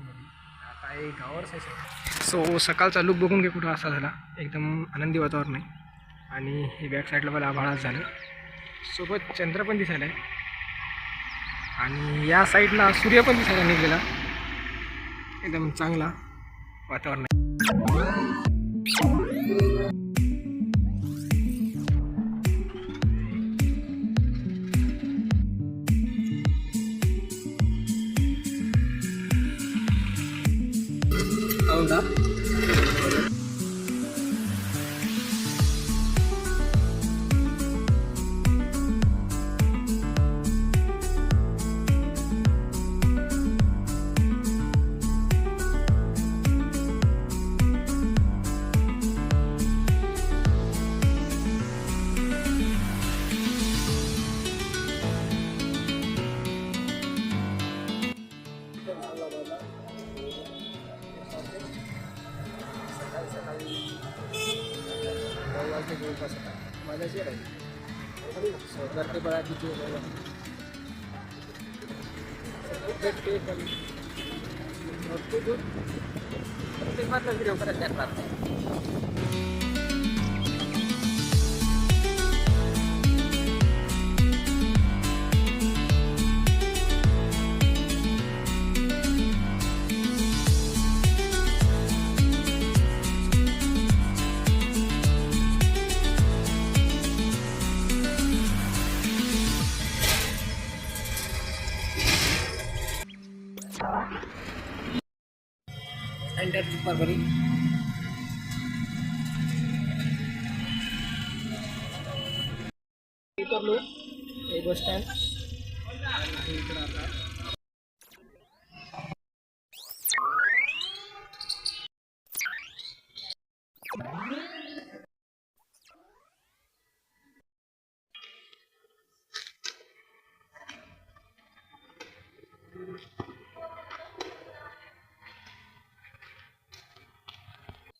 आता आहे सो सकाळचा लुक बघून घे कुठं असा झाला. एकदम आनंदी वातावरण आहे. आणि हे बॅक साईडला मला आभाळाच झालं. सोबत चंद्र पण दिसायला आहे. आणि या साईडला सूर्य पण दिसायला निघलेला. एकदम चांगला वातावरण सरकार ते बळा किती प्रत्येक मात्र व्हिडिओ करायला लागणार एंटर परभणी उतरलो हे बस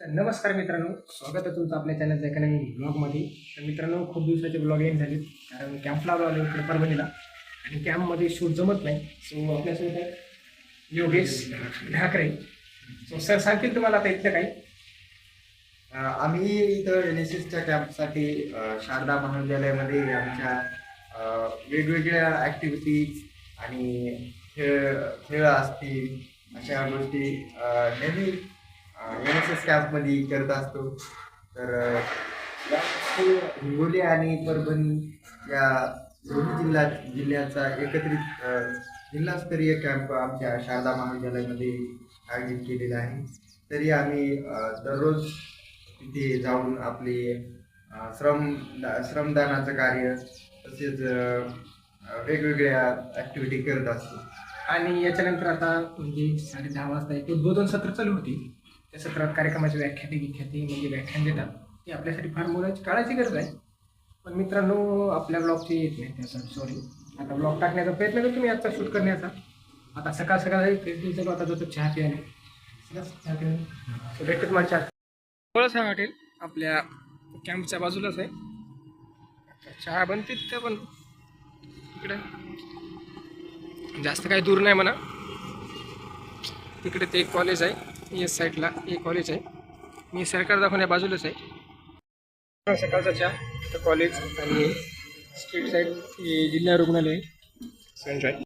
तर नमस्कार मित्रांनो स्वागत आहे तुमचं आपल्या चॅनलच्या एका नवीन ब्लॉगमध्ये तर मित्रांनो खूप दिवसाचे ब्लॉग येईन झाले कारण कॅम्पला आलो इकडे परभणीला. आणि कॅम्पमध्ये शूट जमत नाही. सो आपल्यासोबत आहे योगेश ढाकरे. सो सर सांगतील तुम्हाला आता इथलं काही? आम्ही इथं एन एस एसच्या कॅम्पसाठी शारदा महाविद्यालयामध्ये आमच्या वेगवेगळ्या ॲक्टिव्हिटीज आणि खेळ खेळ असतील अशा गोष्टी नेहमी एन एस एस कॅम्पमध्ये करत असतो. तर हिंगोली आणि परभणी या दोन्ही जिल्हा जिल्ह्याचा एकत्रित जिल्हास्तरीय कॅम्प आमच्या शारदा महाविद्यालयामध्ये आयोजित केलेला आहे. तरी आम्ही दररोज तिथे जाऊन आपले श्रम दा- श्रमदानाचं कार्य तसेच वेगवेगळ्या ॲक्टिव्हिटी करत असतो. आणि याच्यानंतर आता म्हणजे साडे दहा वाजता एक उद्बोधन सत्र चालू होती. त्या सत्रात कार्यक्रमाचे व्याख्याते विख्याते म्हणजे व्याख्यान देतात ते आपल्यासाठी फार मोलाची काळाची गरज आहे. पण मित्रांनो आपल्या ब्लॉगचे येत नाही त्यासाठी सॉरी आता ब्लॉग टाकण्याचा प्रयत्न करतो मी आजचा शूट करण्याचा. आता सकाळ सकाळ फेसबुक चालू आता जातो चहा प्यायला चहा प्यायला भेटतो तुम्हाला चहा थोडंसं हॉटेल आपल्या कॅम्पच्या बाजूलाच आहे. चहा बनते तिथं पण. इकडे. जास्त काही दूर नाही म्हणा. तिकडे ते एक कॉलेज आहे. एस साईडला एक कॉलेज आहे. मी सरकार दाखवण्या बाजूलाच आहे. सकाळचा चहा तर कॉलेज आणि स्ट्रीट साईड हे जिल्हा रुग्णालय. संजय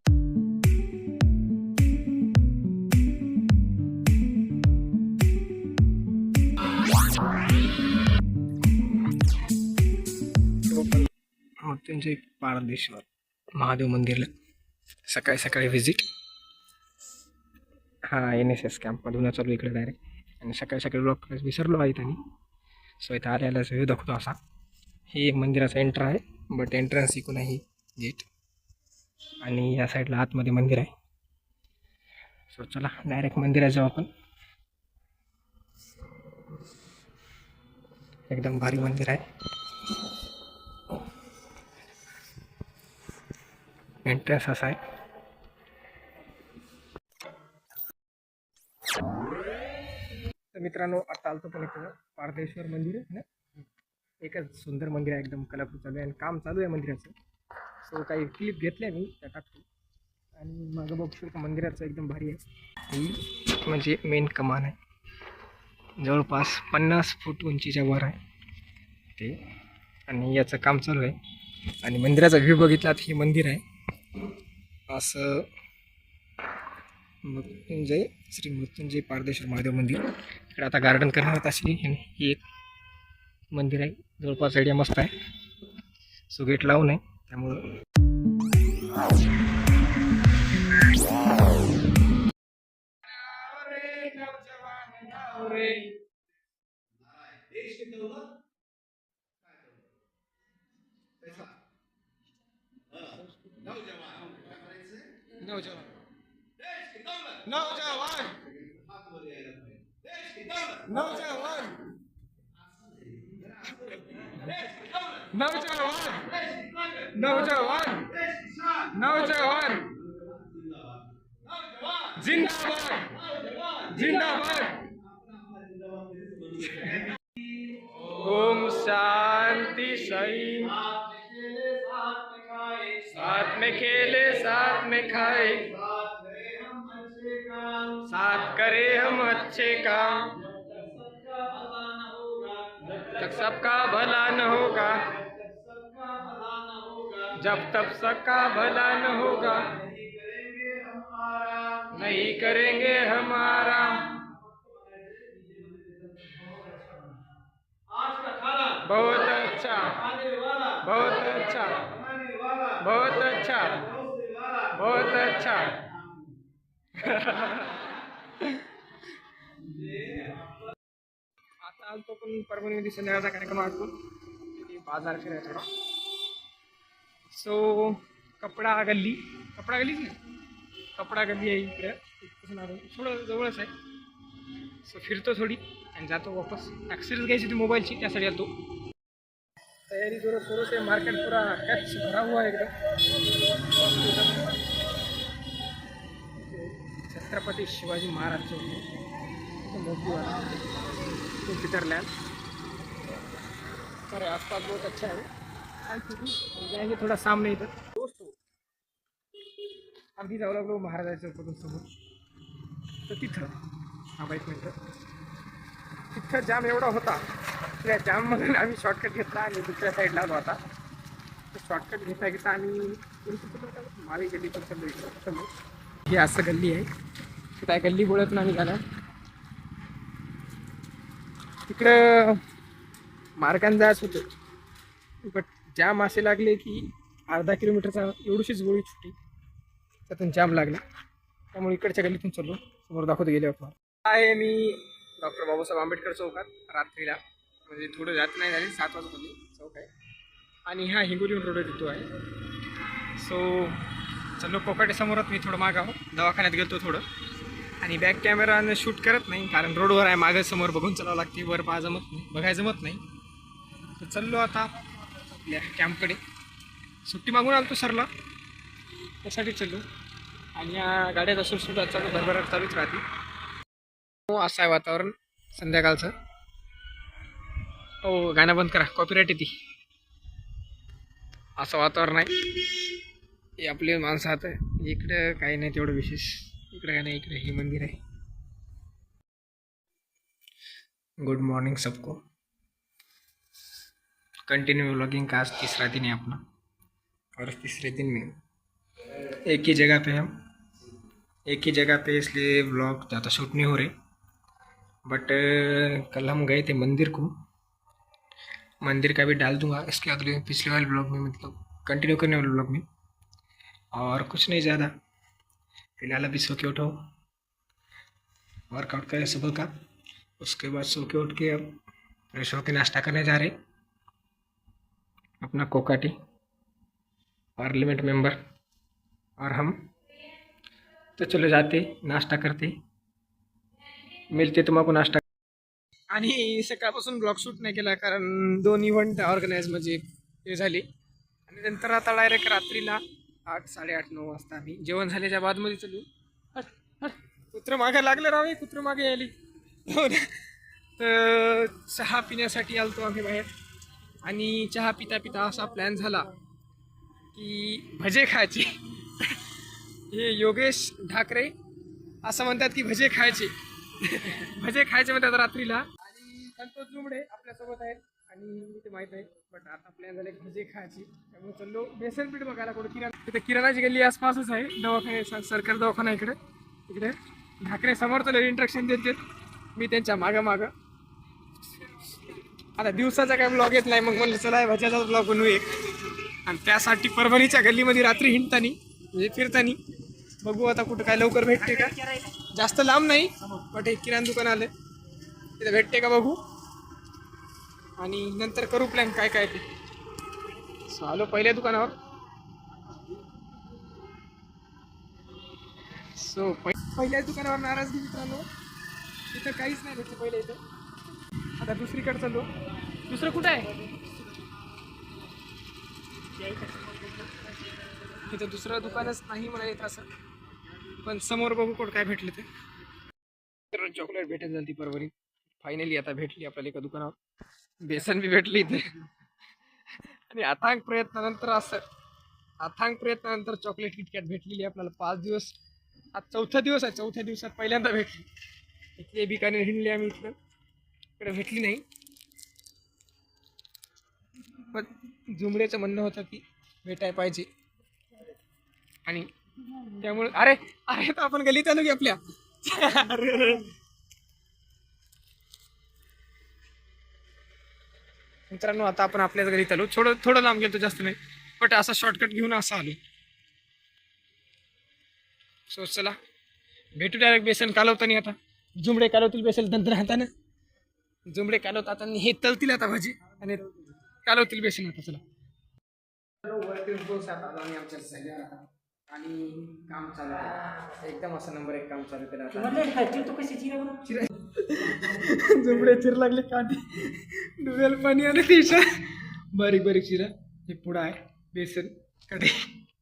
मग त्यांचे एक पारदेश्वर महादेव मंदिरला सकाळी सकाळी व्हिजिट हां एन एस एस कॅम्पमधून चालू इकडे डायरेक्ट आणि सकाळी सकाळी ब्लॉक विसरलो आहे त्यांनी. सो इथं आल्याला व्ह्यू दाखवतो असा. हे एक मंदिराचा एंटर आहे बट एंट्रन्स इकून आहे गेट आणि या साईडला आतमध्ये मंदिर आहे. सो चला डायरेक्ट मंदिरात जाऊ आपण. एकदम भारी मंदिर आहे. एंट्रन्स असा आहे. मित्रांनो आता आलतो पण इथं पारदेश्वर मंदिर आहे ना? एकच सुंदर मंदिर आहे एकदम कलापूर चालू आहे आणि काम चालू आहे मंदिराचं. सो काही क्लिप घेतल्या मी त्या टाकतो आणि मागं बघू शकतो मंदिराचं एकदम भारी आहे. ही म्हणजे मेन कमान आहे. जवळपास पन्नास फूट उंचीच्या वर आहे ते. आणि याचं काम चालू आहे. आणि मंदिराचा व्ह्यू बघितला तर हे मंदिर आहे. असं मृत्युंजय श्री मृत्युंजय पारदेश्वर महादेव मंदिर. इकडे आता गार्डन करणार तशी अशी. ही एक मंदिर आहे. जवळपास एरिया मस्त आहे. सो गेट लावून आहे. त्यामुळं नौजवान नौजवान नौजवान नौजवान नौजवान नौजवान जिंदाबाद जिंदाबाद ओम शांति सही साथ में खेले, साथ में खाए। साथ करे हम अच्छे काम। सबका भला न होगा। जब तब सबका भला न होगा। नहीं करेंगे हमारा बहुत अच्छा। बहुत अच्छा। बहुत अच्छा। बहुत अच्छा। आलतो पण परभणीमध्ये संध्याकाळचा कार्यक्रम आटकून बाजार फिरायचा थोडा सो कपडा गल्ली. कपडा गल्लीच नाही. कपडा गल्ली आहे इकडे. तिथपासून आलो. थोडं जवळच आहे. सो फिरतो थोडी आणि जातो वापस. ॲक्सिडंट घ्यायची होती मोबाईलची त्यासाठी आलतो. तयारी जोर सुरूच आहे. मार्केट पुरा कॅच भरा हुआ है एकदम. शिवाजी महाराज चौक एकदम तो पिटरलैंड अरे आसपास बहुत अच्छा है जाएंगे थोड़ा सामने इधर दोस्तों अगदी जाऊ लागलो महाराजाच्या चौकातून समोर. तर तिथं हा बाईक मिनटं. तिथं जाम एवढा होता त्या जाममधून आम्ही शॉर्टकट घेतला आणि दुसऱ्या साईडला आलो आता. शॉर्टकट घेता घेता आम्ही मावी गल्ली पण समोर ही असं गल्ली आहे. त्या गल्ली बोळतून आम्ही झाला तिकडं मार्गाने जायचं होतं. बट जाम असे लागले की अर्धा किलोमीटरचा एवढीशीच गोळी छुटी त्यातून जाम लागला. त्यामुळे इकडच्या गल्लीतून चाललो. समोर दाखवत गेले आपण. आहे मी डॉक्टर बाबासाहेब आंबेडकर चौकात रात्रीला. म्हणजे थोडं जात नाही झाली सात वाजता चौक आहे. आणि हा हिंगोली रोड येतो आहे. सो चलो कोकाटे समोरात मी थोडं मागावं दवाखान्यात गेलो थोडं. आणि बॅक कॅमेरानं शूट करत नाही कारण रोडवर आहे मागं समोर बघून चालावं लागते वर पहा जमत नाही बघायला जमत नाही. तर चाललो आता आपल्या कॅम्पकडे सुट्टी मागून आलो तो सरला. त्यासाठी चाललो. आणि या गाड्याचा सुटसुटा चालू भरभराट चालूच राहते. हो असं आहे वातावरण संध्याकाळचं. हो गाणं बंद करा कॉपीराईट येते. असं वातावरण आहे. हे आपले माणसं आता इकडं काही नाही तेवढं विशेष. इकडं काय नाही हे मंदिर आहे गुड मॉर्निंग सबको। कंटिन्यू व्लॉगिंग का आज तीसरा दिन है अपना। और तीसरे दिन में एक ही जगह पे हम, एक ही जगह पे इसलिए व्लॉग ज़्यादा शूट नहीं हो रहे। बट कल हम गए थे मंदिर को। मंदिर का भी डाल दूँगा। इसके अगले, पिछले वाले ब्लॉग में मतलब कंटिन्यू करने वाले ब्लॉग में। और कुछ नहीं, ज़्यादा। फ़िलहाल अभी सो के उठो। वर्कआउट करें सुबह का। उसके बाद सो के उठ के अब फ्रेश होकर नाश्ता करने जा रहे अपना कोकाटी पार्लियामेंट मेंबर और हम। तो चलो जाते, नाश्ता करते। मिलते तुम्हाला नाश्ता। आणि सकाळपासून ब्लॉग शूट नाही केला कारण दोन इव्हेंट ऑर्गनाईज म्हणजे हे झाले. आणि नंतर आता डायरेक्ट रात्रीला आठ साडेआठ नऊ वाजता आम्ही. जेवण झाल्याच्या बादमध्ये चालू. हट, हट. कुत्रं मागे लागलं राव हे कुत्रं मागे आली. हो. तर चहा पिण्यासाठी आलतो आम्ही बाहेर. आणि चहा पिता पिता असा प्लॅन झाला की भजे खायचे. हे योगेश ढाकरे असं म्हणतात की भजे खायचे. भजे खायचे म्हणतात रात्रीला. आणि संतोष जुमडे आपल्यासोबत आहेत. आणि ते माहीत आहे. बट आता प्लॅन झाले भजे खायचे. त्यामुळे चाललो. बेसन पीठ बघायला कुठं? किराणा तिथे किराणाची गल्ली आसपासच आहे. दवाखाने सरकारी दवाखाना इकडे. तिकडे. ढाकरे समोर इंट्रक्शन देतात मी त्यांच्या मागं मागं. आता दिवसाचा काय ब्लॉग येत नाही. मग म्हणलं चला भज्याचा ब्लॉग बनवू एक. आणि त्यासाठी परभणीच्या गल्लीमध्ये रात्री हिंडतानी म्हणजे फिरतानी बघू आता कुठं काय लवकर भेटते का. जास्त लांब नाही बट एक किराणा दुकान आलं तिथे भेटते का बघू. आणि नंतर करू प्लॅन काय काय ते. सो आलो पहिल्या दुकानावर. सो पहिल्या दुकानावर नाराज नाराजगी मित्रांनो. इथं काहीच नाही भेटलं पहिल्या इथं. आता दुसरीकडे चाललो दुसरं कुठं आहे? इथं दुसरं दुकानच नाही मला येत असं पण समोर बघू कुठं काय भेटलं ते. चॉकलेट भेटत झाली ती फायनली आता भेटली आपल्याला एका दुकानावर. बेसन बी भेटली इथे. आणि अथांग प्रयत्नानंतर असं अथांग प्रयत्नानंतर चॉकलेट किटकॅट भेटलेली आपल्याला पाच दिवस. आज चौथा दिवस आहे चौथ्या दिवसात पहिल्यांदा भेटली. इथले बिकाने हिंडले आम्ही इथलं इकडे भेटली नाही. पण जुमड्याचं म्हणणं होतं की भेटाय पाहिजे. आणि त्यामुळे अरे अरे तर आपण गली चालू की आपल्या अरे अरे. मित्रांनो आता आपण आपल्याच घरी आलो थोडं थोडं लांब गेलो जास्त नाही. बट असा शॉर्टकट घेऊन असं आलो. सो चला. भेटू डायरेक्ट बेसन कालवतानी आता. जुमडे कालवतील बेसन नंतर हातानं जुमडे कालवतात आणि हे तलतील आता भाजी. आणि कालवतील बेसन आता चला. आणि काम चालू आहे. एकदम असं नंबर एक काम चालू केलं आता जुमडे चिर लागले कांदे डुबेल पाणी आणि तिच्या बारीक बारीक चिरा हे पुढं आहे. बेसनकडे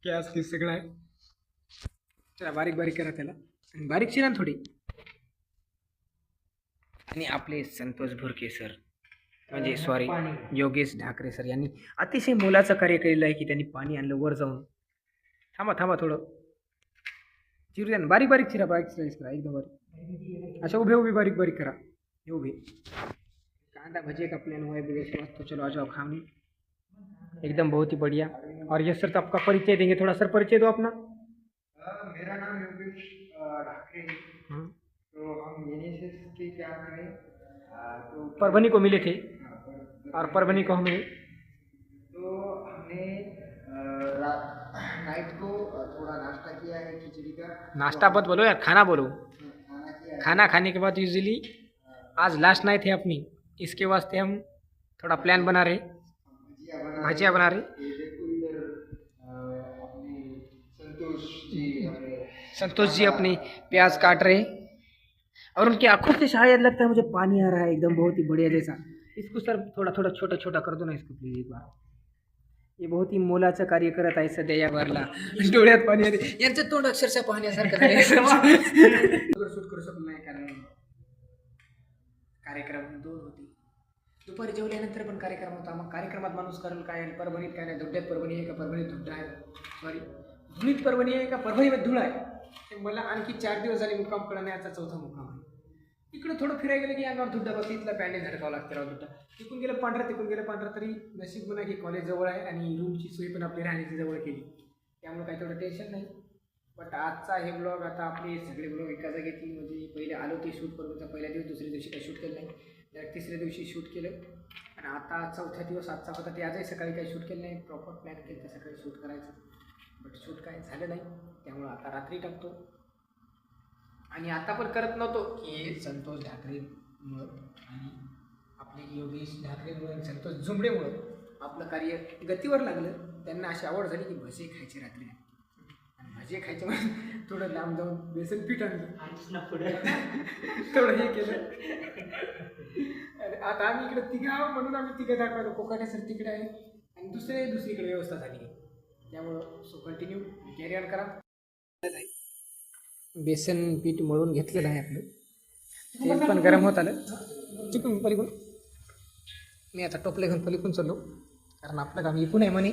गॅस ते सगळं आहे. चला बारीक बारीक करा त्याला. आणि बारीक चिरा थोडी. आणि आपले संतोष भुरके सर म्हणजे सॉरी योगेश ढाकरे सर यांनी अतिशय मोलाचं कार्य केलेलं आहे की त्यांनी पाणी आणलं वर जाऊन. थांबा थांबा थोडं. चिरू द्या बारीक बारीक चिरा बारीक करा. एकदम बारीक. अच्छा उभे उभे बारीक बारीक करा. ये उभे. कांदा भजे का प्लान हुआ है विदेश तो चलो आ जाओ खाने. एकदम बहुत ही बढ़िया. और ये सर तो आपका परिचय देंगे थोड़ा सर परिचय दो अपना. मेरा नाम योगेश ढाकरे है. हाँ। तो हम एनएसएस के में अ, तो परभनी को मिले थे. हाँ, और परभनी को हमें तो हमने नाइट को थोड़ा नाश्ता किया है खिचड़ी का. नाश्ता मत बोलो यार खाना बोलो. खाना खाना के बाद यूजुअली आज लास्ट नाइट है अपनी। इसके वास्ते हम थोड़ा प्लान बना रहे। भजिया बना रहे। संतोष जी हमें संतोष जी अपनी प्याज काट रहे और उनकी आँखों से शायद लगता है मुझे पानी आ रहा है एकदम बहुत ही बढ़िया जैसा। इसको सर थोडा थोडा छोटा छोटा कर दो ना इसको प्लीज़ एक बार। हे बहुत ही मोलाचं कार्य करत आहे सध्या या बारला डोळ्यात पाणी आले। यांचं तोंड अक्षरशः पाहण्यासारखं कार्यक्रम दोन होते. दुपारी जेवल्यानंतर पण कार्यक्रम होता. मग कार्यक्रमात माणूस करेल काय? आणि परभणीत काय नाही? धुड्यात परभणी आहे का? परभणीत धुड्डा आहे. सॉरी धुळीत परभणी आहे का? परभणीमध्ये धुळ आहे. ते मला आणखी चार दिवस झाले मुक्काम कळण्याचा चौथा मुक्काम आहे. इकडं थोडं फिरायला गेलं की अंगावर धुड्डा बसली इथला पॅन्डेल झडकावं लागतं राव धुड्डा तिकून गेलं पांढरा तिकून गेलं पांढरा तरी नशीब म्हणा की कॉलेज जवळ आहे आणि रूमची सोय पण आपली राहण्याची जवळ केली. त्यामुळे काही तेवढं टेन्शन नाही. बट आजचा हे ब्लॉग आता आपले सगळे ब्लॉग एका जागेतील म्हणजे पहिले आलो ते शूट करून होता पहिल्या दिवस दुसऱ्या दिवशी काही शूट केलं नाही. तर तिसऱ्या दिवशी शूट केलं. आणि आता चौथ्या दिवस आजचा होता ते आजही सकाळी काही शूट केलं नाही. प्रॉपर प्लॅन केलं तर सकाळी शूट करायचं. बट शूट काय झालं नाही. त्यामुळं आता रात्री टाकतो. आणि आता पण करत नव्हतो की संतोष ढाकरेमुळं आणि आपले योगेश ढाकरेमुळं आणि संतोष जुंबडेमुळं आपलं कार्य गतीवर लागलं. त्यांना अशी आवड झाली की भजे खायची रात्री. भजे खायचे म्हणून थोडं लांब जाऊन बेसन पीठ आणलं. थोडं हे केलं. आणि आता आम्ही इकडे तिघं म्हणून आम्ही तिघं दाखवतो कोकाटे सर तिकडे आहे आणि दुसरे दुसरीकडे व्यवस्था झाली. त्यामुळं सो कंटिन्यू कॅरी ऑन करा. बेसन पीठ मळून घेतलेलं आहे आपलं. तेल पण गरम होत आलं. चिकून पलीकडून. मी आता टोपले घेऊन पलीकडून चाललो. कारण आपलं काम इकून आहे म्हणे.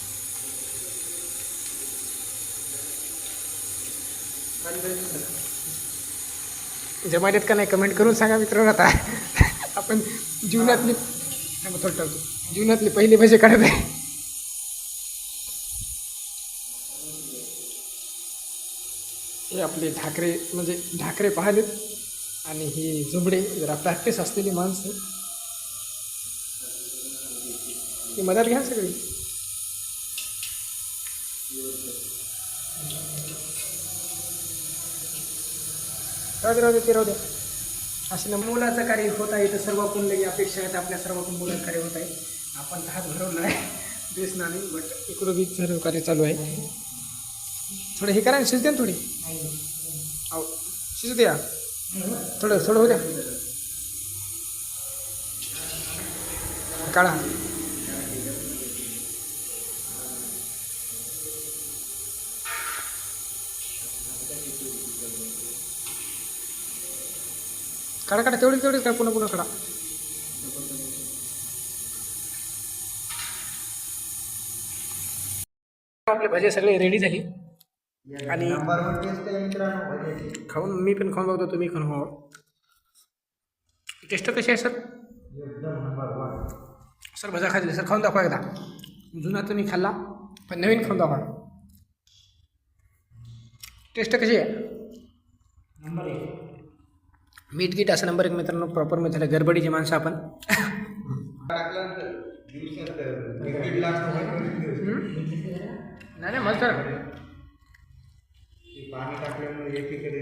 जमान्यात का नाही? कमेंट करून सांगा मित्रांनो आता. आपण जीवनातली थोडं ठेवतो जीवनातले पहिले भजे काढत आहे. हे आपले ढाकरे म्हणजे ढाकरे पाहिलेत. आणि ही झुबडे जरा प्रॅक्टिस असलेली माणसं. ही मदत घ्या सगळी. राहू दे राहू दे ते राहू द्या असे ना मुलाचं कार्य होत आहे तर सर्वांकडून लगे अपेक्षा आहेत आपल्या सर्वांकडून मुलाचं कार्य होत आहे. आपण हात भरवला आहे बेसनाने बट इकडं बी सर्व कार्य चालू आहे. थोडं हे करा ना शिजते ना थोडी. अहो शिजू द्या. थोडं थोडं होऊ द्या. काढा. काढा काढा तेवढी तेवढीच काय पुन्हा पुन्हा काढा. आपले भजे सगळे रेडी झाली. आणि- टेस्ट खाऊन मी पण खाऊन बघतो तुम्ही खाऊन खावा टेस्ट कशी आहे सर सर भजा खाल्ली सर खाऊन दाखवा एकदा. जुना तुम्ही खाल्ला पण नवीन खाऊन दाखवा. टेस्ट कशी आहे? नंबर एक. मीठ गीट असं नंबर एक मित्रांनो प्रॉपर झालं. गडबडीची माणसं आपण. नाही नाही मला सर ते पाणी टाकल्यामुळे एकीकडे